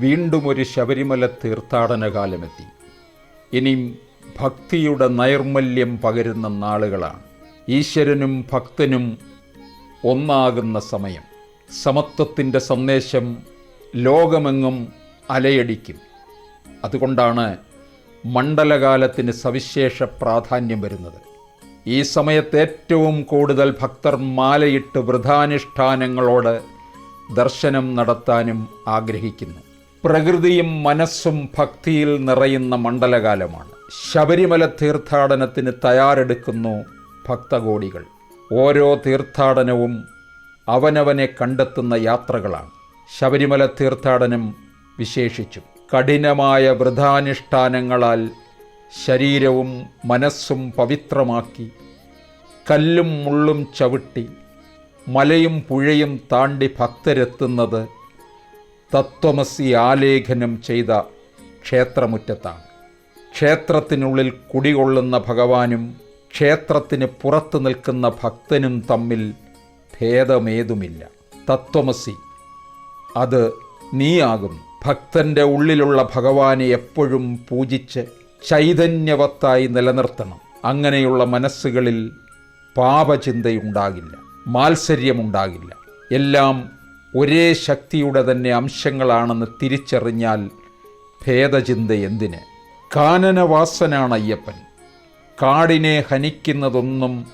വീണ്ടും ഒരു ശബരിമല തീർത്ഥാടന കാലമെത്തി ഇനിയും ഭക്തിയുടെ നൈർമല്യം പകരുന്ന നാളുകളാണ്. ഈശ്വരനും ഭക്തനും ഒന്നാകുന്ന സമയം. സമത്വത്തിന്റെ സന്ദേശം ലോകമെങ്ങും അലയടിക്കും. അതുകൊണ്ടാണ് മണ്ഡലകാലത്തിന് സവിശേഷ പ്രാധാന്യം വരുന്നത്. ഈ സമയത്ത് ഏറ്റവും കൂടുതൽ ഭക്തർ മാലയിട്ട് വൃഥാനുഷ്ഠാനങ്ങളോട് ദർശനം നടത്താനും ആഗ്രഹിക്കുന്നു. പ്രകൃതിയും മനസ്സും ഭക്തിയിൽ നിറയുന്ന മണ്ഡലകാലമാണ്. ശബരിമല തീർത്ഥാടനത്തിന് തയ്യാറെടുക്കുന്നു ഭക്തകോടികൾ. ഓരോ തീർത്ഥാടനവും അവനവനെ കണ്ടെത്തുന്ന യാത്രകളാണ്. ശബരിമല തീർത്ഥാടനം വിശേഷിച്ചു കഠിനമായ വൃഥാനുഷ്ഠാനങ്ങളാൽ ശരീരവും മനസ്സും പവിത്രമാക്കി കല്ലും മുള്ളും ചവിട്ടി മലയും പുഴയും താണ്ടി ഭക്തരെത്തുന്നത് തത്വമസി ആലേഖനം ചെയ്ത ക്ഷേത്രമുറ്റത്താണ്. ക്ഷേത്രത്തിനുള്ളിൽ കുടികൊള്ളുന്ന ഭഗവാനും ക്ഷേത്രത്തിന് പുറത്തു നിൽക്കുന്ന ഭക്തനും തമ്മിൽ ഭേദമേതുമില്ല. തത്വമസി അത് നീയാകുന്നു ഭക്തന്റെ ഉള്ളിലുള്ള ഭഗവാനെ എപ്പോഴും പൂജിച്ച് ചൈതന്യവത്തായി നിലനിർത്തണം. അങ്ങനെയുള്ള മനസ്സുകളിൽ പാപചിന്തയുണ്ടാകില്ല മാത്സര്യമുണ്ടാകില്ല. എല്ലാം ഒരേ ശക്തിയുടെ തന്നെ അംശങ്ങളാണെന്ന് തിരിച്ചറിഞ്ഞാൽ ഭേദചിന്ത എന്തിന്? കാനനവാസനാണ് അയ്യപ്പൻ. കാടിനെ ഹനിക്കുന്നതൊന്നും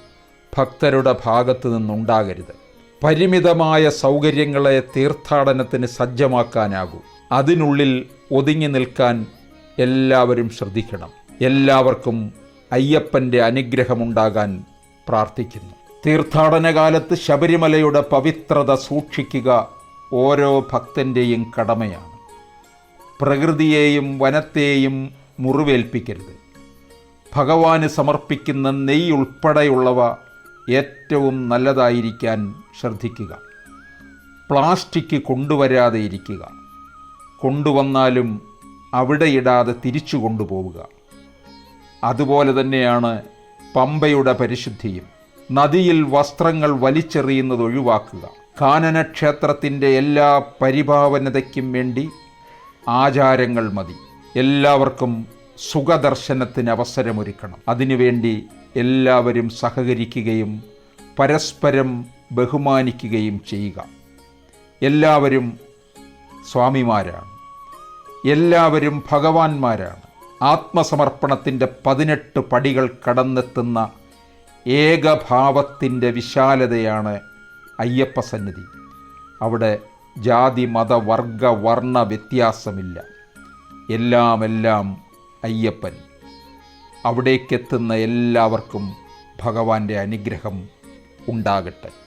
ഭക്തരുടെ ഭാഗത്തു നിന്നുണ്ടാകരുത്. പരിമിതമായ സൗകര്യങ്ങളെ തീർത്ഥാടനത്തിന് സജ്ജമാക്കാനാകൂ. അതിനുള്ളിൽ ഒതുങ്ങി നിൽക്കാൻ എല്ലാവരും ശ്രദ്ധിക്കണം. എല്ലാവർക്കും അയ്യപ്പന്റെ അനുഗ്രഹമുണ്ടാകാൻ പ്രാർത്ഥിക്കുന്നു. തീർത്ഥാടന കാലത്ത് ശബരിമലയുടെ പവിത്രത സൂക്ഷിക്കുക ഓരോ ഭക്തന്റെയും കടമയാണ്. പ്രകൃതിയെയും വനത്തെയും മുറിവേൽപ്പിക്കരുത്. ഭഗവാന് സമർപ്പിക്കുന്ന നെയ്യ് ഉൾപ്പെടെയുള്ളവ ഏറ്റവും നല്ലതായിരിക്കാൻ ശ്രദ്ധിക്കുക. പ്ലാസ്റ്റിക് കൊണ്ടുവരാതെ ഇരിക്കുക. കൊണ്ടുവന്നാലും അവിടെ ഇടാതെ തിരിച്ചു കൊണ്ടുപോവുക. അതുപോലെ തന്നെയാണ് പമ്പയുടെ പരിശുദ്ധിയും. നദിയിൽ വസ്ത്രങ്ങൾ വലിച്ചെറിയുന്നത് ഒഴിവാക്കുക. കാനന ക്ഷേത്രത്തിന്റെ എല്ലാ പരിഭാവനതയ്ക്കും വേണ്ടി ആചാരങ്ങൾ മതി. എല്ലാവർക്കും സുഖദർശനത്തിന് അവസരമൊരുക്കണം. അതിനുവേണ്ടി എല്ലാവരും സഹകരിക്കുകയും പരസ്പരം ബഹുമാനിക്കുകയും ചെയ്യുക. എല്ലാവരും സ്വാമിമാരാണ്. എല്ലാവരും ഭഗവാന്മാരാണ്. ആത്മസമർപ്പണത്തിന്റെ പതിനെട്ട് പടികൾ കടന്നെത്തുന്ന ഏകഭാവത്തിന്റെ വിശാലതയാണ് അയ്യപ്പ സന്നിധി. അവിടെ ജാതി മത വർഗ വർണ വ്യത്യാസമില്ല. എല്ലാം എല്ലാം അയ്യപ്പൻ. അവിടേക്കെത്തുന്ന എല്ലാവർക്കും ഭഗവാന്റെ അനുഗ്രഹം ഉണ്ടാകട്ടെ.